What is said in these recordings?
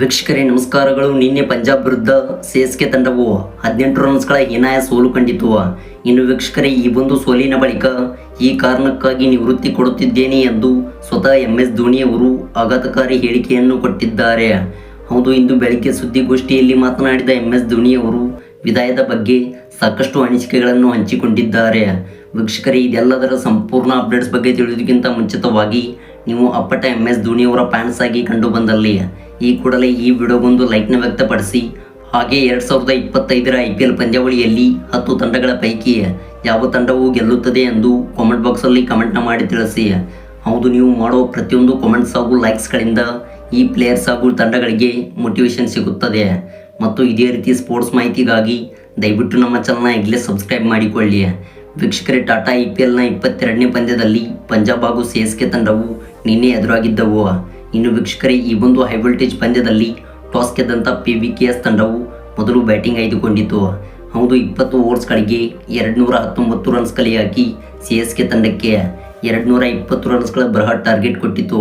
ವೀಕ್ಷಕರೇ, ನಮಸ್ಕಾರಗಳು. ನಿನ್ನೆ ಪಂಜಾಬ್ ವಿರುದ್ಧ ಕೆ ತಂಡವು ಹದಿನೆಂಟು ರನ್ಸ್ಗಳ ಹೀನಾಯ ಸೋಲು ಕಂಡಿತು. ಇನ್ನು ವೀಕ್ಷಕರೇ, ಈ ಒಂದು ಸೋಲಿನ ಬಳಿಕ ಈ ಕಾರಣಕ್ಕಾಗಿ ನಿವೃತ್ತಿ ಕೊಡುತ್ತಿದ್ದೇನೆ ಎಂದು ಸ್ವತಃ ಎಂ ಎಸ್ ಧೋನಿ ಅವರು ಆಘಾತಕಾರಿ ಹೇಳಿಕೆಯನ್ನು ಕೊಟ್ಟಿದ್ದಾರೆ. ಹೌದು, ಇಂದು ಬೆಳಗ್ಗೆ ಸುದ್ದಿಗೋಷ್ಠಿಯಲ್ಲಿ ಮಾತನಾಡಿದ ಎಂ ಎಸ್ ಧೋನಿ ಅವರು, ವಿದಾಯದ ಬಗ್ಗೆ ಸಾಕಷ್ಟು ಅನಿಸಿಕೆಗಳನ್ನು ಹಂಚಿಕೊಂಡಿದ್ದಾರೆ. ವೀಕ್ಷಕರೇ, ಇದೆಲ್ಲದರ ಸಂಪೂರ್ಣ ಅಪ್ಡೇಟ್ಸ್ ಬಗ್ಗೆ ತಿಳಿಯೋದಕ್ಕಿಂತ ಮುಂಚಿತವಾಗಿ ನೀವು ಅಪ್ಪಟ ಎಂ ಎಸ್ ಧೋನಿಯವರ ಫ್ಯಾನ್ಸ್ ಆಗಿ ಕಂಡು ಬಂದಲ್ಲಿ. ಈ ಕೂಡಲೇ ಈ ವಿಡಿಯೋಗೊಂದು ಲೈಕ್ನ ವ್ಯಕ್ತಪಡಿಸಿ. ಹಾಗೆ ಎರಡು ಸಾವಿರದ ಇಪ್ಪತ್ತೈದರ ಐ ಪಿ ಎಲ್ ಪಂದ್ಯಾವಳಿಯಲ್ಲಿ ಹತ್ತು ತಂಡಗಳ ಪೈಕಿ ಯಾವ ತಂಡವು ಗೆಲ್ಲುತ್ತದೆ ಎಂದು ಕಾಮೆಂಟ್ ಬಾಕ್ಸಲ್ಲಿ ಕಮೆಂಟ್ನ ಮಾಡಿ ತಿಳಿಸಿ. ಹೌದು, ನೀವು ಮಾಡುವ ಪ್ರತಿಯೊಂದು ಕಾಮೆಂಟ್ಸ್ ಹಾಗೂ ಲೈಕ್ಸ್ಗಳಿಂದ ಈ ಪ್ಲೇಯರ್ಸ್ ಹಾಗೂ ತಂಡಗಳಿಗೆ ಮೋಟಿವೇಶನ್ ಸಿಗುತ್ತದೆ. ಮತ್ತು ಇದೇ ರೀತಿ ಸ್ಪೋರ್ಟ್ಸ್ ಮಾಹಿತಿಗಾಗಿ ದಯವಿಟ್ಟು ನಮ್ಮ ಚಾನಲ್ನ ಈಗಲೇ ಸಬ್ಸ್ಕ್ರೈಬ್ ಮಾಡಿಕೊಳ್ಳಿ. ವೀಕ್ಷಕರೇ, ಟಾಟಾ ಐ ಪಿ ಎಲ್ನ ಇಪ್ಪತ್ತೆರಡನೇ ಪಂದ್ಯದಲ್ಲಿ ಪಂಜಾಬ್ ಹಾಗೂ ಸಿ ಎಸ್ ಕೆ ತಂಡವು ನಿನ್ನೆ ಎದುರಾಗಿದ್ದವು. ಇನ್ನು ವೀಕ್ಷಕರೇ, ಈ ಒಂದು ಹೈ ವೋಲ್ಟೇಜ್ ಪಂದ್ಯದಲ್ಲಿ ಟಾಸ್ ಗೆದ್ದಂಥ ಪಿ ವಿ ಕೆ ಎಸ್ ತಂಡವು ಮೊದಲು ಬ್ಯಾಟಿಂಗ್ ಆಯ್ದುಕೊಂಡಿತ್ತು. ಹೌದು, ಇಪ್ಪತ್ತು ಓವರ್ಸ್ಗಳಿಗೆ ಎರಡು ನೂರ ಹತ್ತೊಂಬತ್ತು ರನ್ಸ್ ಕಲೆ ಹಾಕಿ ಸಿ ಎಸ್ ಕೆ ತಂಡಕ್ಕೆ ಎರಡು ನೂರ ಇಪ್ಪತ್ತು ರನ್ಸ್ಗಳ ಬೃಹತ್ ಟಾರ್ಗೆಟ್ ಕೊಟ್ಟಿತು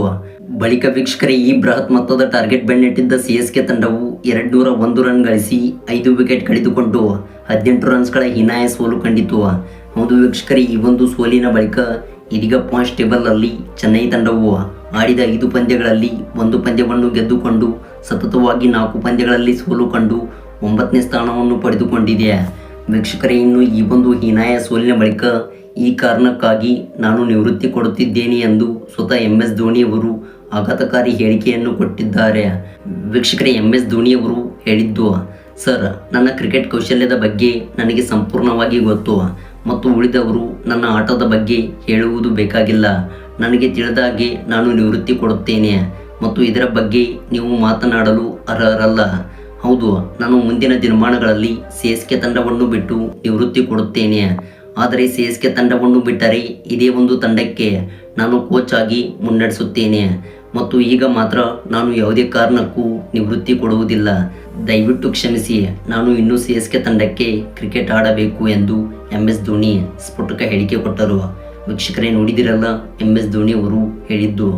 ಬಳಿಕ ವೀಕ್ಷಕರೇ, ಈ ಬೃಹತ್ ಮೊತ್ತದ ಟಾರ್ಗೆಟ್ ಬೆನ್ನಟ್ಟಿದ್ದ ಸಿ ಎಸ್ ಕೆ ತಂಡವು ಎರಡು ನೂರ ಒಂದು ರನ್ ಗಳಿಸಿ ಐದು ವಿಕೆಟ್ ಕಳೆದುಕೊಂಡು ಹದಿನೆಂಟು ರನ್ಸ್ಗಳ ಹೀನಾಯ ಸೋಲು ಕಂಡಿತು ಹೌದು ವೀಕ್ಷಕರೇ, ಈ ಒಂದು ಸೋಲಿನ ಬಳಿಕ ಇದೀಗ ಪಾಯಿಂಟ್ಸ್ ಟೇಬಲ್ನಲ್ಲಿ ಚೆನ್ನೈ ತಂಡವು ಆಡಿದ ಐದು ಪಂದ್ಯಗಳಲ್ಲಿ ಒಂದು ಪಂದ್ಯವನ್ನು ಗೆದ್ದುಕೊಂಡು, ಸತತವಾಗಿ ನಾಲ್ಕು ಪಂದ್ಯಗಳಲ್ಲಿ ಸೋಲು ಕಂಡು ಒಂಬತ್ತನೇ ಸ್ಥಾನವನ್ನು ಪಡೆದುಕೊಂಡಿದೆ. ವೀಕ್ಷಕರೇ, ಇನ್ನು ಈ ಒಂದು ಹೀನಾಯ ಸೋಲಿನ ಬಳಿಕ ಈ ಕಾರಣಕ್ಕಾಗಿ ನಾನು ನಿವೃತ್ತಿ ಕೊಡುತ್ತಿದ್ದೇನೆ ಎಂದು ಸ್ವತಃ ಎಂ ಎಸ್ ಧೋನಿಯವರು ಆಘಾತಕಾರಿ ಹೇಳಿಕೆಯನ್ನು ಕೊಟ್ಟಿದ್ದಾರೆ. ವೀಕ್ಷಕರೇ, ಎಂ ಎಸ್ ಧೋನಿಯವರು ಹೇಳಿದ್ದು, ಸರ್, ನನ್ನ ಕ್ರಿಕೆಟ್ ಕೌಶಲ್ಯದ ಬಗ್ಗೆ ನನಗೆ ಸಂಪೂರ್ಣವಾಗಿ ಗೊತ್ತು. ಮತ್ತು ಉಳಿದವರು ನನ್ನ ಆಟದ ಬಗ್ಗೆ ಹೇಳುವುದು ಬೇಕಾಗಿಲ್ಲ. ನನಗೆ ತಿಳಿದ ಹಾಗೆ ನಾನು ನಿವೃತ್ತಿ ಕೊಡುತ್ತೇನೆ ಮತ್ತು ಇದರ ಬಗ್ಗೆ ನೀವು ಮಾತನಾಡಲು ಅರ್ಹರಲ್ಲ. ಹೌದು, ನಾನು ಮುಂದಿನ ದಿನಮಾನಗಳಲ್ಲಿ ಸೇಸ್ಕೆ ತಂಡವನ್ನು ಬಿಟ್ಟು ನಿವೃತ್ತಿ ಕೊಡುತ್ತೇನೆ. ಆದರೆ ಸೇಸ್ಕೆ ತಂಡವನ್ನು ಬಿಟ್ಟರೆ ಇದೇ ಒಂದು ತಂಡಕ್ಕೆ ನಾನು ಕೋಚ್ ಆಗಿ ಮುನ್ನಡೆಸುತ್ತೇನೆ. ಮತ್ತು ಈಗ ಮಾತ್ರ ನಾನು ಯಾವುದೇ ಕಾರಣಕ್ಕೂ ನಿವೃತ್ತಿ ಕೊಡುವುದಿಲ್ಲ. ದಯವಿಟ್ಟು ಕ್ಷಮಿಸಿ. ನಾನು ಇನ್ನೂ ಸಿ ಎಸ್ ಕೆ ತಂಡಕ್ಕೆ ಕ್ರಿಕೆಟ್ ಆಡಬೇಕು ಎಂದು ಎಂ ಎಸ್ ಧೋನಿ ಸ್ಫೋಟಕ ಹೇಳಿಕೆ ಕೊಟ್ಟರು. ವೀಕ್ಷಕರೇ, ನೋಡಿದಿರಲ್ಲ, ಎಂ ಎಸ್ ಧೋನಿ ಅವರು ಹೇಳಿದ್ದು.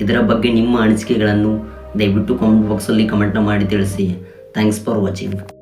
ಇದರ ಬಗ್ಗೆ ನಿಮ್ಮ ಅನಿಸಿಕೆಗಳನ್ನು ದಯವಿಟ್ಟು ಕಾಮೆಂಟ್ ಬಾಕ್ಸಲ್ಲಿ ಕಮೆಂಟ್ನ ಮಾಡಿ ತಿಳಿಸಿ. Thanks for watching